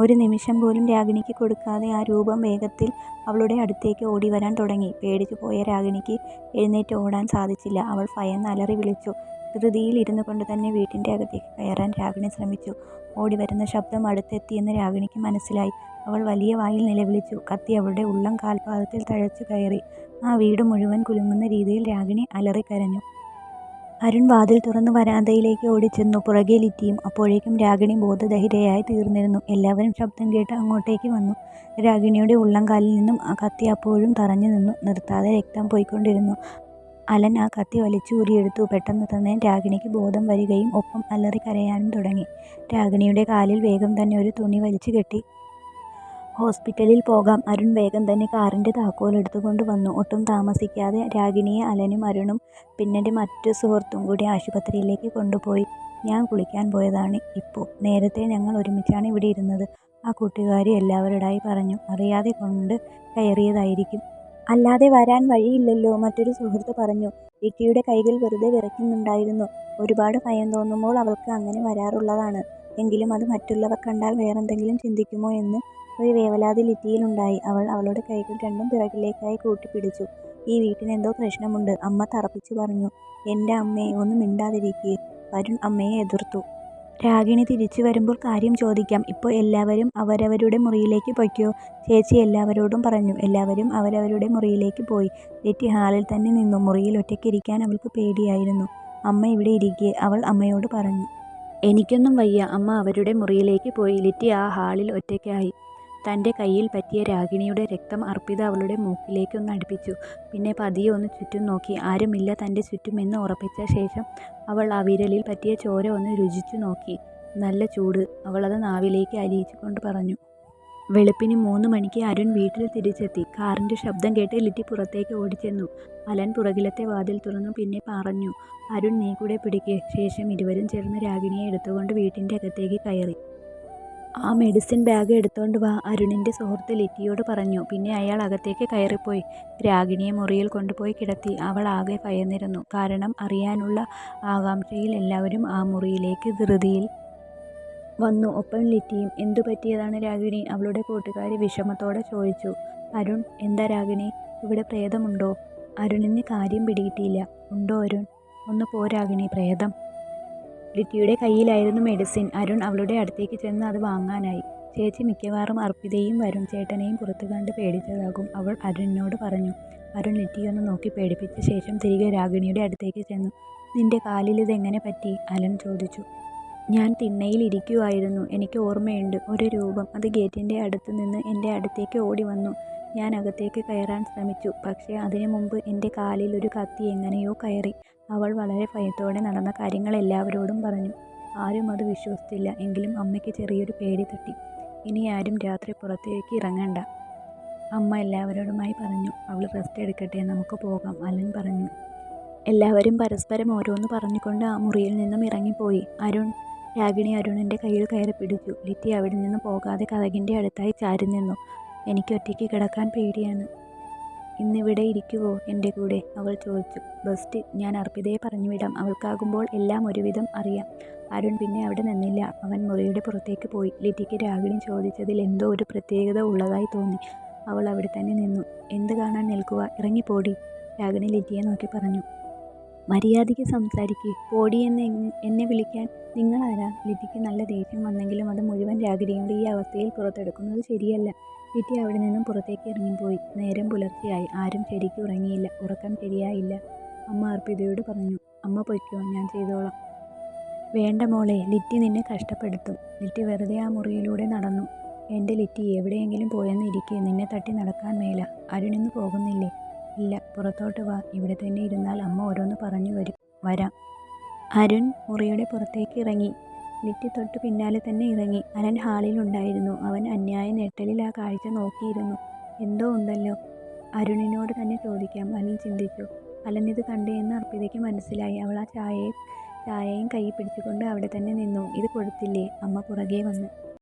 ഒരു നിമിഷം പോലും രാഗിണിക്ക് കൊടുക്കാതെ ആ രൂപം വേഗത്തിൽ അവളുടെ അടുത്തേക്ക് ഓടി വരാൻ തുടങ്ങി. പേടിച്ചു പോയ രാഗിണിക്ക് എഴുന്നേറ്റ് ഓടാൻ സാധിച്ചില്ല. അവൾ ഭയന്ന് അലറി വിളിച്ചു. ധൃതിയിൽ ഇരുന്നു കൊണ്ട് തന്നെ വീട്ടിന്റെ അകത്തേക്ക് കയറാൻ രാഗിണി ശ്രമിച്ചു. ഓടി വരുന്ന ശബ്ദം അടുത്തെത്തിയെന്ന് രാഗിണിക്ക് മനസ്സിലായി. അവൾ വലിയ വായിൽ നിലവിളിച്ചു. കത്തി അവളുടെ ഉള്ളം കാൽപാദത്തിൽ തഴച്ചു കയറി. ആ വീട് മുഴുവൻ കുലുങ്ങുന്ന രീതിയിൽ രാഗിണി അലറിക്കരഞ്ഞു. അരുൺ വാതിൽ തുറന്ന് വരാന്തയിലേക്ക് ഓടിച്ചെന്നു. പുറകെ ലിറ്റിയും. അപ്പോഴേക്കും രാഗിണി ബോധദഹിതയായി തീർന്നിരുന്നു. എല്ലാവരും ശബ്ദം കേട്ട് അങ്ങോട്ടേക്ക് വന്നു. രാഗിണിയുടെ ഉള്ളംകാലിൽ നിന്നും ആ കത്തി അപ്പോഴും തറഞ്ഞു നിന്നു. നിർത്താതെ രക്തം പോയിക്കൊണ്ടിരുന്നു അലൻ ആ കത്തി വലിച്ചു ഊരിയെടുത്തു പെട്ടെന്ന് തന്നെ രാഗിണിക്ക് ബോധം വരികയും ഒപ്പം അലറി കരയാനും തുടങ്ങി. രാഗിണിയുടെ കാലിൽ വേഗം തന്നെ ഒരു തുണി വലിച്ചു കെട്ടി. ഹോസ്പിറ്റലിൽ പോകാം. അരുൺ വേഗം തന്നെ കാറിന്റെ താക്കോൽ എടുത്തുകൊണ്ട് വന്നു. ഒട്ടും താമസിക്കാതെ രാഗിണിയെ അലനും അരുണും പിന്നെന്റെ മറ്റു സുഹൃത്തും കൂടി ആശുപത്രിയിലേക്ക് കൊണ്ടുപോയി. ഞാൻ കുളിക്കാൻ പോയതാണ് ഇപ്പോൾ നേരത്തെ ഞങ്ങൾ ഒരുമിച്ചാണ് ഇവിടെ ഇരുന്നത്. ആ കൂട്ടുകാരി എല്ലാവരോടായി പറഞ്ഞു. അറിയാതെ കൊണ്ട് കയറിയതായിരിക്കും. അല്ലാതെ വരാൻ വഴിയില്ലല്ലോ മറ്റൊരു സുഹൃത്ത് പറഞ്ഞു. വിക്കിയുടെ കൈകൾ വെറുതെ വിറയ്ക്കുന്നുണ്ടായിരുന്നു. ഒരുപാട് ഭയം തോന്നുമ്പോൾ അവൾക്ക് അങ്ങനെ വരാറുള്ളതാണ്. എങ്കിലും അത് മറ്റുള്ളവർ കണ്ടാൽ വേറെന്തെങ്കിലും ചിന്തിക്കുമോ എന്ന് ഒരു വേവലാതി ലിറ്റിയിലുണ്ടായി. അവൾ അവളുടെ കൈകൾ രണ്ടും പിറകിലേക്കായി കൂട്ടിപ്പിടിച്ചു. ഈ വീട്ടിന് എന്തോ പ്രശ്നമുണ്ട് അമ്മ തറപ്പിച്ചു പറഞ്ഞു. എന്റെ അമ്മേ ഒന്നും മിണ്ടാതിരിക്ക്. വരുൺ അമ്മയെ എതിർത്തു. രാഗിണി തിരിച്ചു വരുമ്പോൾ കാര്യം ചോദിക്കാം. ഇപ്പോ എല്ലാവരും അവരവരുടെ മുറിയിലേക്ക് പൊയ്ക്കോ. ചേച്ചി എല്ലാവരോടും പറഞ്ഞു. എല്ലാവരും അവരവരുടെ മുറിയിലേക്ക് പോയി. ലിറ്റി ഹാളിൽ തന്നെ നിന്നു. മുറിയിൽ ഒറ്റയ്ക്കിരിക്കാൻ അവൾക്ക് പേടിയായിരുന്നു. അമ്മ ഇവിടെ ഇരിക്ക് അവൾ അമ്മയോട് പറഞ്ഞു. എനിക്കൊന്നും വയ്യ. അമ്മ അവരുടെ മുറിയിലേക്ക് പോയി. ലിറ്റി ആ ഹാളിൽ ഒറ്റയ്ക്കായി. തന്റെ കയ്യിൽ പറ്റിയ രാഗിണിയുടെ രക്തം അർപ്പിത അവളുടെ മൂക്കിലേക്ക് ഒന്ന് അടുപ്പിച്ചു. പിന്നെ പതിയെ ഒന്ന് ചുറ്റും നോക്കി. ആരുമില്ല തന്റെ ചുറ്റും എന്ന് ഉറപ്പിച്ച ശേഷം അവൾ ആ വിരലിൽ പറ്റിയ ചോര ഒന്ന് രുചിച്ചു നോക്കി. നല്ല ചൂട്. അവളത് നാവിലേക്ക് അലിയിച്ചുകൊണ്ട് പറഞ്ഞു. വെളുപ്പിന് മൂന്ന് മണിക്ക് അരുൺ വീട്ടിൽ തിരിച്ചെത്തി. കാറിന്റെ ശബ്ദം കേട്ട് ലിറ്റി പുറത്തേക്ക് ഓടിച്ചെന്നു. അലൻ പുറകിലത്തെ വാതിൽ തുറന്നു. പിന്നെ പറഞ്ഞു. അരുൺ നീ കൂടെ പിടിക്ക്. ശേഷം ഇരുവരും ചേർന്ന് രാഗിണിയെ എടുത്തുകൊണ്ട് വീട്ടിന്റെ അകത്തേക്ക് കയറി. ആ മെഡിസിൻ ബാഗ് എടുത്തോണ്ട് വാ അരുണിന്റെ സുഹൃത്ത് ലിറ്റിയോട് പറഞ്ഞു. പിന്നെ അയാൾ അകത്തേക്ക് കയറിപ്പോയി. രാഗിണിയെ മുറിയിൽ കൊണ്ടുപോയി കിടത്തി. അവൾ ആകെ ഭയന്നിരുന്നു. കാരണം അറിയാനുള്ള ആകാംക്ഷയിൽ എല്ലാവരും ആ മുറിയിലേക്ക് ധൃതിയിൽ വന്നു. ഒപ്പം ലിറ്റിയും. എന്തു പറ്റിയതാണ് രാഗിണി അവളുടെ കൂട്ടുകാരി വിഷമത്തോടെ ചോദിച്ചു. അരുൺ എന്താ രാഗിണി ഇവിടെ പ്രേതമുണ്ടോ? അരുണിന് കാര്യം പിടികിട്ടിയില്ല. ഉണ്ടോ അരുൺ? ഒന്ന് പോ രാഗിണി പ്രേതം. ലിറ്റിയുടെ കയ്യിലായിരുന്നു മെഡിസിൻ. അരുൺ അവളുടെ അടുത്തേക്ക് ചെന്ന് അത് വാങ്ങാനായി. ചേച്ചി മിക്കവാറും അർപ്പിതയും വരും ചേട്ടനെയും പുറത്തു കണ്ട് പേടിച്ചതാകും അവൾ അരുണിനോട് പറഞ്ഞു. അരുൺ ലിറ്റിയൊന്ന് നോക്കി പേടിപ്പിച്ച ശേഷം തിരികെ രാഗിണിയുടെ അടുത്തേക്ക് ചെന്നു. നിന്റെ കാലിൽ ഇതെങ്ങനെ പറ്റി? അലൻ ചോദിച്ചു. ഞാൻ തിണ്ണയിൽ ഇരിക്കുവായിരുന്നു. എനിക്ക് ഓർമ്മയുണ്ട്. ഒരു രൂപം അത് ഗേറ്റിന്റെ അടുത്ത് നിന്ന് എന്റെ അടുത്തേക്ക് ഓടി വന്നു. ഞാൻ അകത്തേക്ക് കയറാൻ ശ്രമിച്ചു. പക്ഷേ അതിനു മുമ്പ് എന്റെ കാലിൽ ഒരു കത്തി എങ്ങനെയോ കയറി. അവൾ വളരെ ഭയത്തോടെ നടന്ന കാര്യങ്ങൾ എല്ലാവരോടും പറഞ്ഞു. ആരും അത് വിശ്വസിച്ചില്ല. എങ്കിലും അമ്മയ്ക്ക് ചെറിയൊരു പേടി തട്ടി. ഇനി ആരും രാത്രി പുറത്തേക്ക് ഇറങ്ങണ്ട. അമ്മ എല്ലാവരോടുമായി പറഞ്ഞു. അവൾ റെസ്റ്റ് എടുക്കട്ടെ. നമുക്ക് പോകാം അലൻ പറഞ്ഞു. എല്ലാവരും പരസ്പരം ഓരോന്ന് പറഞ്ഞുകൊണ്ട് ആ മുറിയിൽ നിന്നും ഇറങ്ങിപ്പോയി. അരുൺ രാഗിണി അരുണിന്റെ കയ്യിൽ കയറി പിടിച്ചു ലിറ്റി അവിടെ നിന്ന് പോകാതെ കഥകിന്റെ അടുത്തായി ചാരി നിന്നു. എനിക്ക് ഒറ്റയ്ക്ക് കിടക്കാൻ പേടിയാണ്. ഇന്നിവിടെ ഇരിക്കുവോ എന്റെ കൂടെ? അവൾ ചോദിച്ചു. ബസ്റ്റ് ഞാൻ അർപ്പിതയെ പറഞ്ഞുവിടാം. അവൾക്കാകുമ്പോൾ എല്ലാം ഒരുവിധം അറിയാം. അരുൺ പിന്നെ അവിടെ നിന്നില്ല. അവൻ മുറിയുടെ പുറത്തേക്ക് പോയി. ലിറ്റിക്ക് രാഗിണി ചോദിച്ചതിൽ എന്തോ ഒരു പ്രത്യേകത ഉള്ളതായി തോന്നി. അവൾ അവിടെ തന്നെ നിന്നു. എന്ത് കാണാൻ നിൽക്കുക ഇറങ്ങിപ്പോടി. രാഗിണി ലിറ്റിയെ നോക്കി പറഞ്ഞു. മര്യാദയ്ക്ക് സംസാരിക്ക്. പോടി എന്ന് എന്നെ വിളിക്കാൻ നിങ്ങളാരാ? ലിറ്റിക്ക് നല്ല ദേഷ്യം വന്നെങ്കിലും അത് മുഴുവൻ രാഗിണിയോട് ഈ അവസ്ഥയിൽ പുറത്തെടുക്കുന്നത് ശരിയല്ല. ലിറ്റി അവിടെ നിന്നും പുറത്തേക്ക് ഇറങ്ങിപ്പോയി. നേരം പുലർച്ചെയായി. ആരും ശരിക്കും ഉറങ്ങിയില്ല. ഉറക്കം ശരിയായില്ല. അമ്മ അർപ്പിതയോട് പറഞ്ഞു. അമ്മ പൊയ്ക്കോ. ഞാൻ ചെയ്തോളാം. വേണ്ട മോളെ. ലിറ്റി നിന്നെ കഷ്ടപ്പെടുത്തും. ലിറ്റി വെറുതെ ആ മുറിയിലൂടെ നടന്നു. എന്റെ ലിറ്റി എവിടെയെങ്കിലും പോയെന്ന് ഇരിക്കെ നിന്നെ തട്ടി നടക്കാൻ മേല. അരുണിന്ന് പോകുന്നില്ലേ? ഇല്ല. പുറത്തോട്ട് വാ. ഇവിടെ തന്നെ ഇരുന്നാൽ അമ്മ ഓരോന്ന് പറഞ്ഞു വരും. വരാം. അരുൺ മുറിയുടെ പുറത്തേക്ക് ഇറങ്ങി. ലിറ്റി തൊട്ടു പിന്നാലെ തന്നെ ഇറങ്ങി. അനൻ ഹാളിലുണ്ടായിരുന്നു അവൻ അന്യായ ഞെട്ടലിൽ ആ കാഴ്ച നോക്കിയിരുന്നു. എന്തോ ഉണ്ടല്ലോ. അരുണിനോട് തന്നെ ചോദിക്കാം അനിൽ ചിന്തിച്ചു. അലൻ ഇത് കണ്ട് എന്ന് അർപ്പിതയ്ക്ക് മനസ്സിലായി. അവൾ ആ ചായയെ ചായയും കൈ പിടിച്ചുകൊണ്ട് അവിടെ തന്നെ നിന്നു. ഇത് കൊടുത്തില്ലേ? അമ്മ പുറകെ വന്നു.